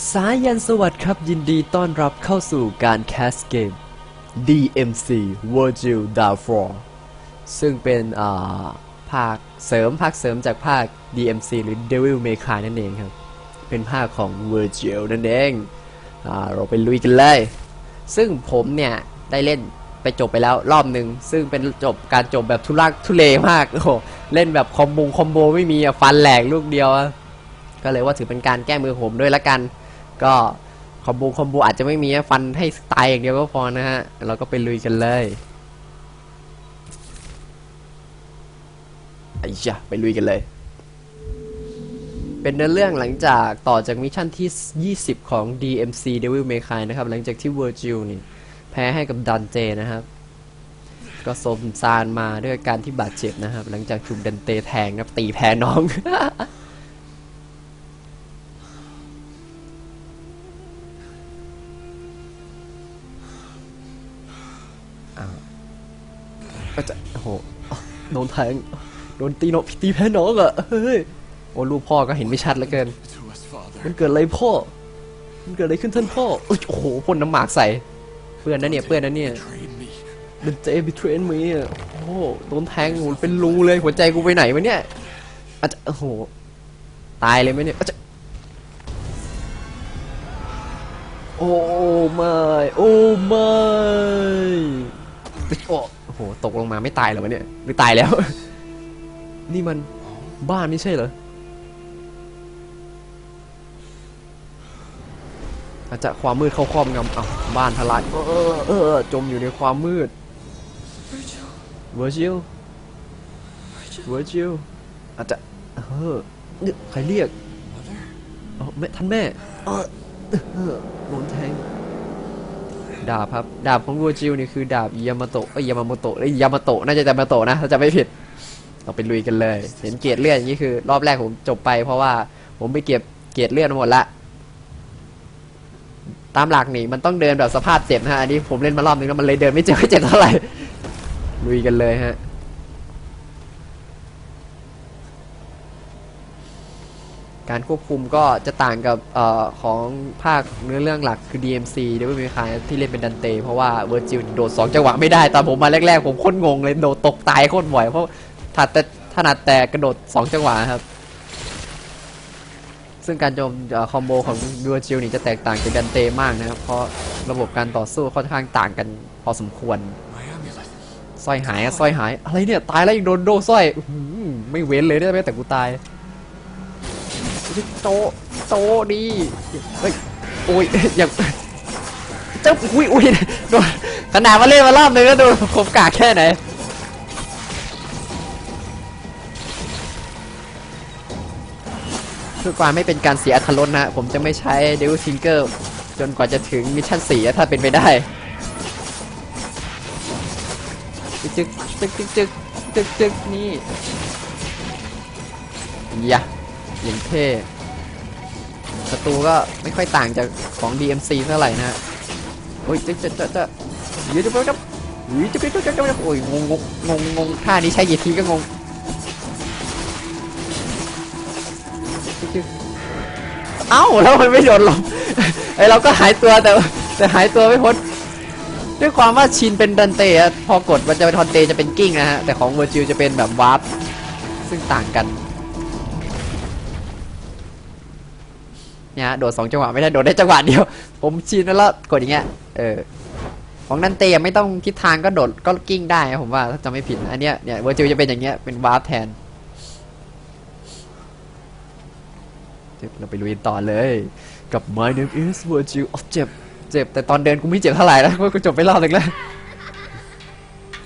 สายันสวัสดีครับยินดีต้อนรับเข้าสู่การแคสเกม DMC Virgil Downfall ซึ่งเป็นอ่าภาคเสริมภาคเสริมจากภาค DMC หรือ Devil May Cry นั่นเองครับ เป็นภาคของ Virgil นั่นเองอ่าเราไปลุยกันเลย ซึ่งผมเนี่ยได้เล่นไปจบไปแล้วรอบหนึ่งซึ่งเป็นจบการจบแบบทุลักทุเลมากโอ้เล่นแบบคอมโบคอมโบไม่มีฟันแหลกลูกเดียว ก็เลยว่าถือเป็นการแก้มือผมด้วยละกัน ก็คอมโบคอมโบอาจจะไม่มีฟันให้ตายอย่างเดียวก็พอนะฮะ เราก็ไปลุยกันเลยไอ้ยะไปลุยกันเลย เป็นเนื้อเรื่องหลังจากต่อจากมิชชั่นที่ 20 ของ DMC Devil May Cry นะครับ หลังจากที่ Virgil นี่ แพ้ให้กับดันเจนะครับ ก็สมซานมาด้วยการที่บาดเจ็บนะครับ หลังจากถูกดันเตแทงนะครับตีแพ้น้อง นแทงโดนตีโนตีแพ้น้องอะเฮ้ยโอ้ลูกพ่อก็เห็นไม่ชัดเหลือเกิน มันเกิดอะไรพ่อ มันเกิดอะไรขึ้นท่านพ่ออุ๊ยโอ้โหพ่นน้ำหมากใส่เพื่อนนะเนี่ยเพื่อนนะเนี่ย Train me. เป็นเจบิเทรนมีอะโอ้โดนแทงโหเป็นรูเลยหัวใจกูไปไหนวะเนี่ยอาจจะโอ้โหตายเลยไหมเนี่ยอาจจะโอ้ไม่โอ้ไม่โอ้โอ้โห ตกลงมาไม่ตายเหรอวะเนี่ย หรือตายแล้ว นี่มันบ้านไม่ใช่เหรอ อาจจะความมืดเข้าครอบงำอ้าวบ้านทลายเออเออเออจมอยู่ในความมืด Virgil Virgil อาจจะเออเนี่ยใครเรียก Mother? อ๋อแม่ท่านแม่เออเออโดนแทง ดาบครับ ดาบของวูจิวนี่คือดาบยามาโตะเอ้ยยามาโมโตะเอ้ยยามาโตะน่าจะยามาโตะนะถ้าจะไม่ผิดเราไปลุยกันเลย เห็นเกรดเลือดอย่างนี้คือ รอบแรกผมจบไป เพราะว่าผมไปเก็บเกรดเลือดหมดละตามหลักนี่มันต้องเดินแบบสภาพเจ็บนะฮะอันนี้ผมเล่นมารอบนึงแล้วมันเลยเดินไม่เจ็บไม่เจ็บเท่าไหร่ลุยกันเลยฮะ การควบคุมก็จะต่างกับออของภาคเนื้อเรื่องหลักคือ DMC เดวไม่มีใครที่เล่นเป็นดันเต เพราะว่าเวอร์จิลโดดสองจังหวะไม่ได้ตอนผมมาแรกๆ ผมโคตรงงเลยโดดตกตายโคตรบ่อยเพราะถัดแต่ถนัดแต่กระโดดสองจังหวะครับ ซึ่งการโจมคอมโบของเวอร์จิลนี่จะแตกต่างจากดันเตมากนะครับ เพราะระบบการต่อสู้ค่อนข้างต่างกันพอสมควรสร้อยหายสร้อยหายอะไรเนี่ยตายแล้วยังโดนโดสร้อยไม่เว้นเลยได้ไหมแต่กูตาย โตโตดีเฮ้ยโอ้ยอย่างเจ้าอุ้ยอุ้ยโดนขนาดมาเล่นมารอบนึงก็ดูคมกากแค่ไหนเพื่อความไม่เป็นการเสียอรรรสนะผมจะไม่ใช้เดวิลทิงเกอร์จนกว่าจะถึงมิชชั่นสี่ถ้าเป็นไปได้จึกจึกจึกจึกจึกจึกนี่ยะ อย่างเท่ศัตรูก็ไม่ค่อยต่างจากของ DMC เท่าไหร่นะฮะโอ้ยจะจะจะจะเดี๋ยวจะไปครับอุ้ยจะไปจะจะจะโอ้ยงงงงงงท่านี้ใช้กี่ทีก็งงเอ้าแล้วมันไม่โดนลงไอเราก็หายตัวแต่แต่หายตัวไม่พ้นด้วยความว่าชินเป็นดันเตะพอกดมันจะเป็นทอนเตจะเป็นกิ้งนะฮะแต่ของเวอร์จิลจะเป็นแบบวาร์ปซึ่งต่างกัน เนี่ยฮะโดดสองจังหวะไม่ได้โดดได้จังหวะเดียว ผมชินแล้วกดอย่างเงี้ยเออของดันเตะไม่ต้องทิศทางก็โดดก็กิ้งได้นะผมว่าถ้าจำไม่ผิดอันเนี้ยเนี่ยเวอร์จิลจะเป็นอย่างเงี้ยเป็นวาร์ปแทนเดี๋ยวเราไปลุยต่อเลย กับ My name is Virgil อ๋อเจ็บเจ็บ แต่ตอนเดินกูไม่เจ็บเท่าไหร่แล้วเพราะกูจบไปรอบหนึงแล้ว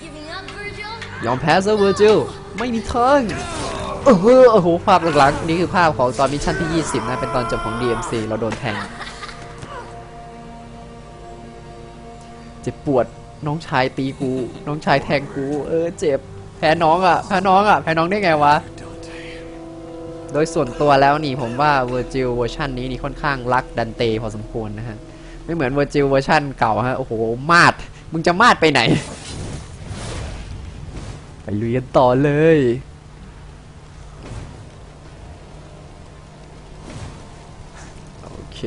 Giving up, Virgil? ยอมแพ้ซะเวอร์จิลไม่มีทาง เออโอ้โหภาพหลังๆนี่คือภาพของตอนมิชชั่นที่ 20 นะ เป็นตอนจบของ DMC เราโดนแทง เจ็บปวดน้องชายตีกู น้องชายแทงกู เออ เจ็บ แพ้น้องอะ แพ้น้องอะ แพ้น้องได้ไงวะ โดยส่วนตัวแล้วนี่ผมว่าเวอร์จิลเวอร์ชันนี้นี่ค่อนข้างรักดันเตพอสมควรนะฮะ ไม่เหมือนเวอร์จิลเวอร์ชันเก่าฮะ โอ้โห มาด มึงจะมาดไปไหน ไปลุยกันต่อเลย เค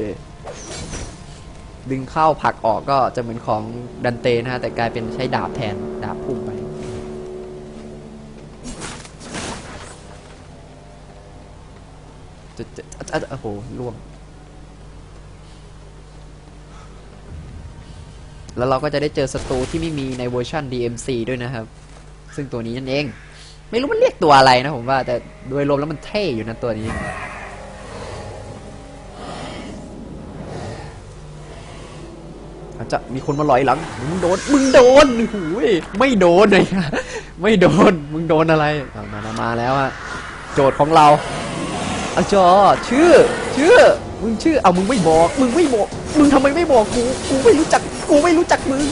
ดึงเข้าผักออกก็จะเหมือนของดันเตนะฮะ แต่กลายเป็นใช้ดาบแทน ดาบพุ่งไปจะจะจะจะโอ้โหล่วง แล้วเราก็จะได้เจอศัตรูที่ไม่มีในเวอร์ชัน DMC ด้วยนะครับ ซึ่งตัวนี้นั่นเอง ไม่รู้มันเรียกตัวอะไรนะผมว่า แต่โดยรวมแล้วมันเท่อยู่นะตัวนี้ อา จะมีคนมาลอยหลัง มึงโดน มึงโดนหูยไม่โดนเลยไม่โดน มึงโดนอะไรมามามาแล้วอะโจทย์ของเราอาจอชื่อ ชื่อ มึงชื่อ เอามึงไม่บอก มึงไม่บอก มึงทำไมไม่บอกกู กูไม่รู้จัก กูไม่รู้จักมึง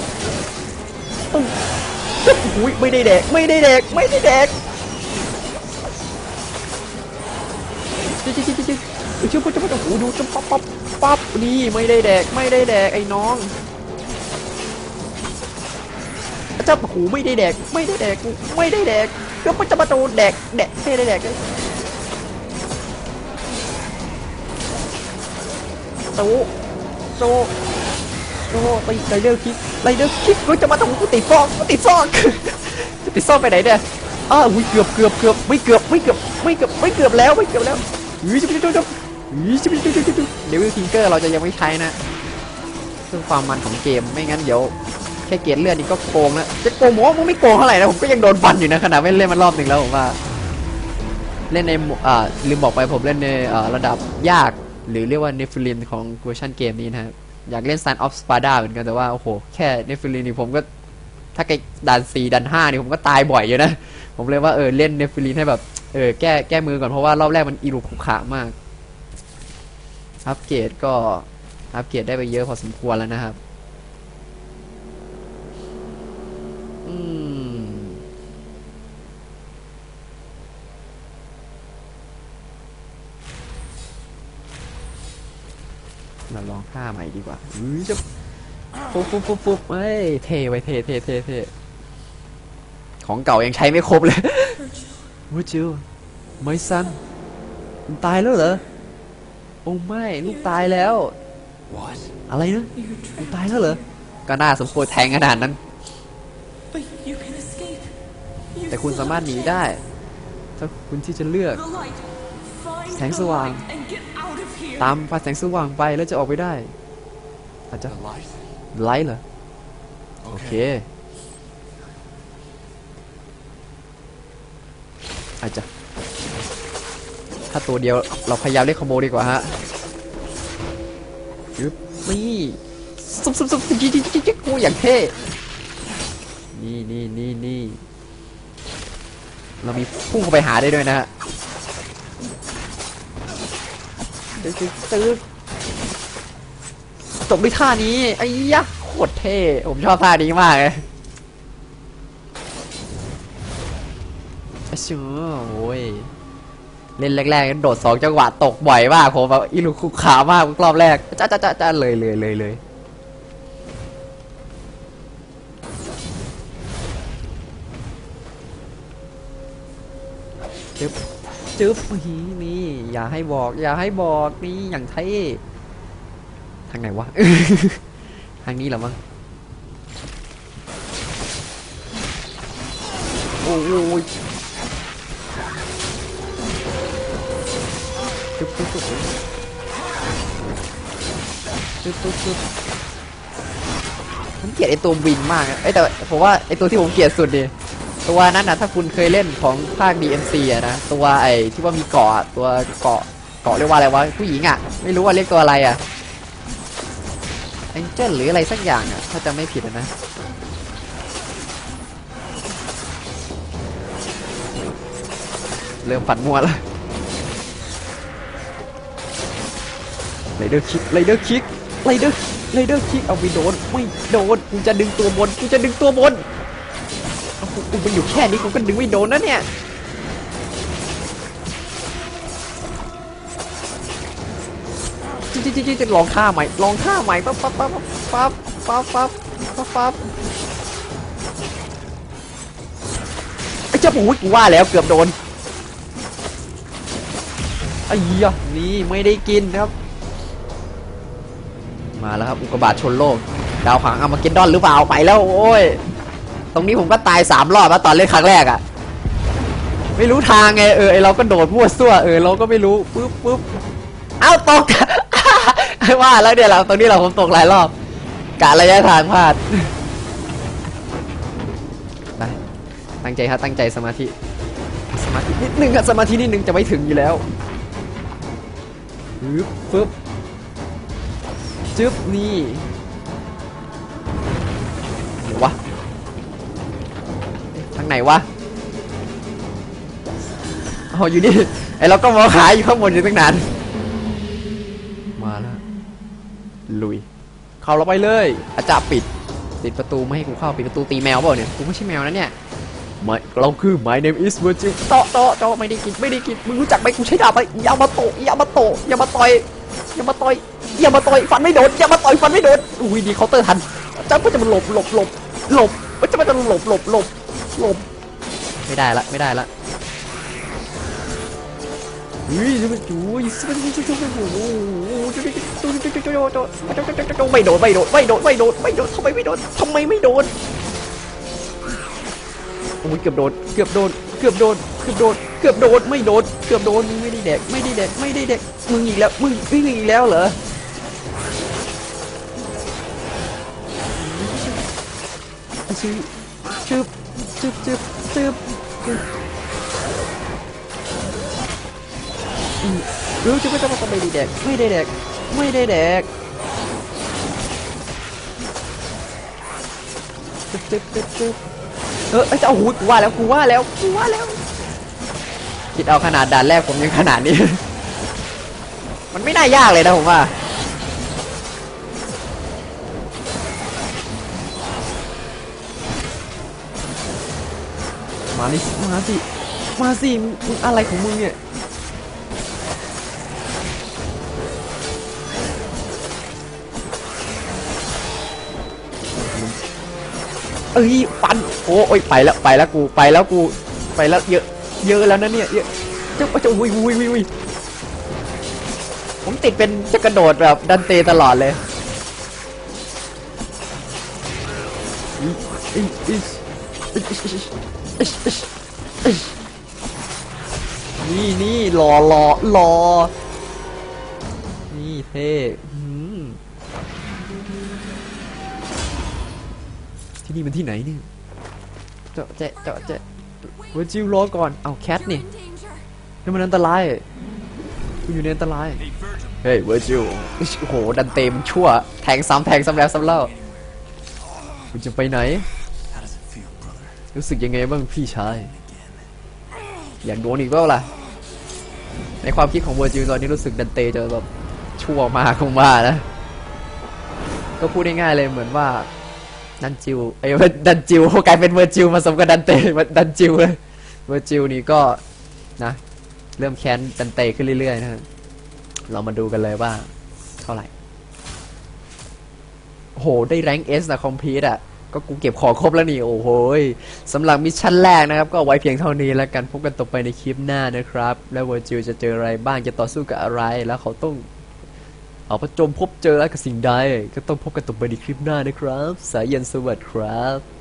ตึ้งหูยไม่ได้แดก ไม่ได้แดก ไม่ได้แดกจิ๊ดจิ๊ดจิ๊ดจิ๊ดจิ๊ดชื่อพูดจะพูดโอ้โหดูจะปั๊บปั๊บปั๊บนี่ไม่ได้แดก ไม่ได้แดกไอ้น้อง เจ้าหูไม่ได้แดก ไม่ได้แดกไม่ได้แดกก็มันจะมาโดนแดกแดกไม่ได้แดกเลยโตโตโตไปไรเดอร์คิกไรเดอร์คิกกูจะมาทำกูติดฟอกกูติดฟอกจะติดฟอกไปไหนเนี่ยอ้าวุ้ยเกือบเกือบเกือบไม่เกือบไม่เกือบไม่เกือบไม่เกือบแล้วไม่เกือบแล้วอุ้ยจุ๊บจุ๊บจุ๊บอุ้ยจุ๊บจุ๊บจุ๊บจุ๊บเดวิลทิงเกอร์เราจะยังไม่ใช้นะเพื่อความมันของเกมไม่งั้นเดี๋ยว แค่เกรเลือดนี่ก็โกงแล้วจะโกงผมว่ามึงไม่โกงเท่าไหร่นะผมก็ยังโดนฟันอยู่นะขนาดไม่เล่นมันรอบหนึ่งแล้วผมว่า เล่นในอ่าลืมบอกไปผมเล่นในอ่าระดับยาก หรือเรียกว่าเนฟิลินของเวอร์ชันเกมนี้นะครับอยากเล่น Sun of Sparta เหมือนกันแต่ว่าโอ้โหแค่เนฟิลินนี่ผมก็ถ้าไกดัน4ดัน5นี่ผมก็ตายบ่อยอยู่นะ ผมเลยว่าเออเล่นเนฟิลินให้แบบเออแก้แก้มือก่อนเพราะว่ารอบแรกมันอีรุขุขระมากอัปเกรดก็อัปเกรดได้ไปเยอะพอสมควรแล้วนะครับ อืม เราลองท่าใหม่ดีกว่าอุ้ยจะปุ๊บปุ๊บปุ๊บปุ๊บเอ้ยเท่ไว้ยเท่เท่เท่เท่ของเก่ายังใช้ไม่ครบเลยวูจิวไม่ซันมันตายแล้วเหรอโอ้ไม่ลูกตายแล้ว What? อะไรนะลูกตายแล้วเหรอ ก็น่าสมควรแทงขนาดนั้น But you can escape. You แต่คุณสามารถหนีได้ ถ้าคุณที่จะเลือก the light. Find แสง the สว่าง ตามไฟแสงสว่างไปแล้วจะออกไปได้อาจจะ The light? ไลท์เหรอ โอเค อาจจะ ถ้าตัวเดียวเราพยายามเล่นคอมโบดีกว่าฮะยึบนี่ซุบซุบซุบจิ๊กจิ๊กจิ๊กจิ๊กกูอย่างเท่ นี่นี่นี่นี่เรามีพุ่งเข้าไปหาได้ด้วยนะฮะ ตึ๊ดตึ๊ดตึ๊ดจบด้วยท่านี้ไอ้ยะโคตรเท่ ผมชอบท่านี้มากเลยอะชัวโอ้ย เล่นแรกๆโดดสองจังหวะตกบ่อยมากผมแบบอีลูกคุกขามากรอบแรกจ้าจ้าจ้าจ้าเลยเลยเลยเลยจึ๊บ จึ๊บนี่อย่าให้บอก อย่าให้บอกนี่อย่างเท่ทางไหนวะ ทางนี้เหรอมั้งโอ้ยจุ๊บจุ๊บจุ๊บจุ๊บจุ๊บจุ๊บผมเกลียดไอตัวบินมากอะเอ้ยแต่ผมว่าไอตัวที่ผมเกลียดสุดดิ ตัวนั้นนะถ้าคุณเคยเล่นของภาค DMC อะนะตัวไอที่ว่ามีเกาะตัวเกาะเกาะเรียกว่าอะไรวะผู้หญิงอะไม่รู้ว่าเรียกตัวอะไรอะแองเจิลหรืออะไรสักอย่างอะถ้าจะไม่ผิดนะเริ่มฝันมัวแล้วไรเดอร์คิกไรเดอร์คิกไรเดอร์ไรเดอร์คิกเอาไปโดนไม่โดนกูจะดึงตัวบนกูจะดึงตัวบน กูมันอยู่แค่นี้กูก็ดึงไม่โดนนะเนี่ยจิ๊จิ๊จิ๊จิ๊ลองท่าใหม่ลองท่าใหม่ปั๊บปั๊บปั๊บปั๊บปั๊บปั๊บปั๊บปั๊บไอ้เจ้าปูกูว่าแล้วเกือบโดนไอ้เหี้ยนี่ไม่ได้กินครับ มาแล้วครับอุกกาบาตชนโลกดาวขวางอามาเกดดอนหรือเปล่าไปแล้วโอ้ย ตรงนี้ผมก็ตายสามรอบแล้วตอนเล่นครั้งแรกอะไม่รู้ทางไงเออไอเราก็โดดมั่วซั่วเออเราก็ไม่รู้ปุ๊บปุ๊บเอ้าตก ว่าแล้วเนี่ยเราตรงนี้เราผมตกหลายรอบกะระยะทางพลาดไปตั้งใจครับตั้งใจสมาธิสมาธินิดนึงครับสมาธินิดนึงจะไม่ถึงอยู่แล้วปึ๊บปึ๊บจึ๊บนี่ ไหนวะอ๋อยู่นี่ไอเราก็มองหาอยู่ข้างบนอยู่ตั้งนานมาแล้วลุย เข้าเราไปเลยอาจารย์ปิดปิดประตูไม่ให้กูเข้าปิดประตูตีแมวเปล่าเนี่ยกูไม่ใช่แมวนะเนี่ยไม่เราคือ my name is Virgil โตะโตะโตะไม่ได้กินไม่ได้กินมึงรู้จักไหมกูใช้ดาบไปอย่ามาโตอย่ามาโตอย่ามาต่อยอย่ามาต่อยอย่ามาต่อยฟันไม่โดนอย่ามาต่อยฟันไม่โดนอุ้ยดีเคาน์เตอร์ทันจ้าก็จะมันหลบหลบหลบหลบมันจะมันจะหลบหลบหลบ ลบไม่ได้ละไม่ได้ละอุ้ยมันจุ้ยมันจุ้ยจุ้ยจุ้ยโอ้โหจุ้ยจุ้ยจุ้ยจุ้ยจุ้ยจุ้ยไม่โดนไม่โดนไม่โดนไม่โดนไม่โดนทำไมไม่โดนทำไมไม่โดนโอ้ยเกือบโดนเกือบโดนเกือบโดนเกือบโดนเกือบโดนไม่โดนเกือบโดนมึงไม่ได้แดกไม่ได้แดกไม่ได้แดกมึงอีกแล้วมึงมึงอีกแล้วเหรอซื้อ ชึบชึบชึบรู้จะไม่ต้องมาไม่ได้แดกไม่ได้แดกไม่ได้แดกชึบชึบชึบชึบเออเอ้ยจะเอาหูกูว่าแล้วกูว่าแล้วกูว่าแล้วคิดเอาขนาดด่านแรกผมยังขนาดนี้ มันไม่น่ายากเลยนะผมว่า มาดิมาสิ มาสิอะไรของมึงเนี่ยเอ้ยปันโอ้ยไปแล้วไปแล้วกูไปแล้วกูไปแล้วเยอะเยอะแล้วนะเนี่ยเยอะเจ้าเจ้าอุ้ยอุ้ยอุ้ยผมติดเป็นจะกระโดดแบบดันเตตลอดเลยอีอีอี นี่นี่รอรอรอ นี่เท่อืมที่นี่มันที่ไหนเนี่ยเจาะแจะเจาะแจะเวอร์จิลรอก่อน เอาแคทนี่ We're in danger. นี่มันอันตรายคุณอยู่ในอันตราย เฮ้ยเวอร์จิลโอ้โห ดันเต็มนชั่ว แทงซ้ำแทงซ้ำแล้วซ้ำเล่าคุณจะไปไหน รู้สึกยังไงบ้างพี่ชาย อยากโดนอีกเปล่าล่ะ ในความคิดของเวอร์จิลตอนนี้รู้สึกดันเตจะแบบชั่วมากคงว่านะ ก็พูดง่ายๆเลยเหมือนว่าดันจิวเอ้ดันจิวกลายเป็นเวอร์จิวมาสมกับดันเตดันจิวเลยเวอร์จิวนี่ก็นะ เริ่มแค้นดันเตขึ้นเรื่อยๆนะเรามาดูกันเลยว่า เท่าไหร่โหได้แรงเอสนะคอมพีตอะ ก็กูเก็บของครบแล้วนี่ โอ้โหสำหรับมิชชั่นแรกนะครับ ก็ไว้เพียงเท่านี้แล้วกันพบกันต่อไปในคลิปหน้านะครับ แล้วเวอร์จิวจะเจออะไรบ้างจะต่อสู้กับอะไร แล้วเขาต้อง เอาประจมพบเจออะไรกับสิ่งใด ก็ต้องพบกันต่อไปในคลิปหน้านะครับ สายเย็นสวัสดีครับ